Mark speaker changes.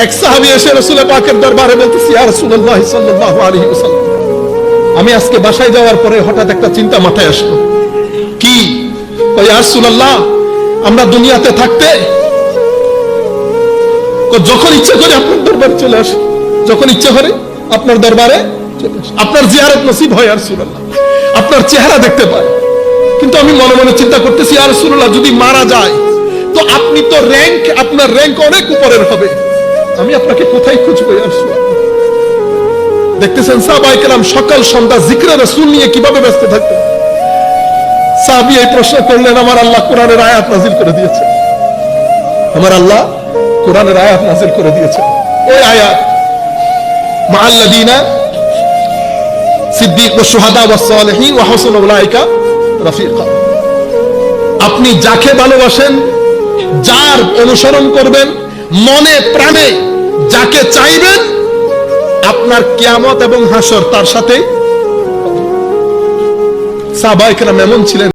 Speaker 1: এক সাহাবী এসে রাসূলের পাকের দরবারে বলতেছি আলাইহি ওয়াসাল্লাম, আমি আজকে বাসায় যাওয়ার পরে হঠাৎ একটা চিন্তা মাথায় আসলো। কি? আমরা দুনিয়াতে থাকতে যখন ইচ্ছে করে আপনার দরবারে চলে আসে, যখন ইচ্ছা করে আপনার দরবারে আপনার জিয়ারত নসিব হয় আর সুরাল্লাহ আপনার চেহারা দেখতে পায়। কিন্তু আমি মনে মনে চিন্তা করতেছি আর সুরাল্লাহ যদি মারা যায়, তো আপনি তো র্যাঙ্ক আপনার র্যাঙ্ক অনেক উপরের হবে। আমি আপনাকে কোথায় খুঁজবো দেখতেছেন সাহাবাই কেরাম সকাল সন্ধ্যা জিক্রে রসুল নিয়ে কীভাবে ব্যস্ত থাকতেন? সাহাবি এই প্রশ্ন করলেন, আমার আল্লাহ কোরআনের আয়াত নাজিল করে দিয়েছে আমার আল্লাহ কোরআনের আয়াত নাজিল করে দিয়েছে ওই আয়াত, মাআল্লাযীনা সিদ্দিক ওয়া শুহাদা ওয়া সালিহিন ওয়া হাসান উলাইকা রাফিকা। আপনি যাকে ভালোবাসেন, যার অনুসরণ করবেন মনে প্রাণে যাকে চাইবেন আপনার কিয়ামত এবং হাসর তার সাথে। সাহাবায়ে কেরাম এমন ছিলেন।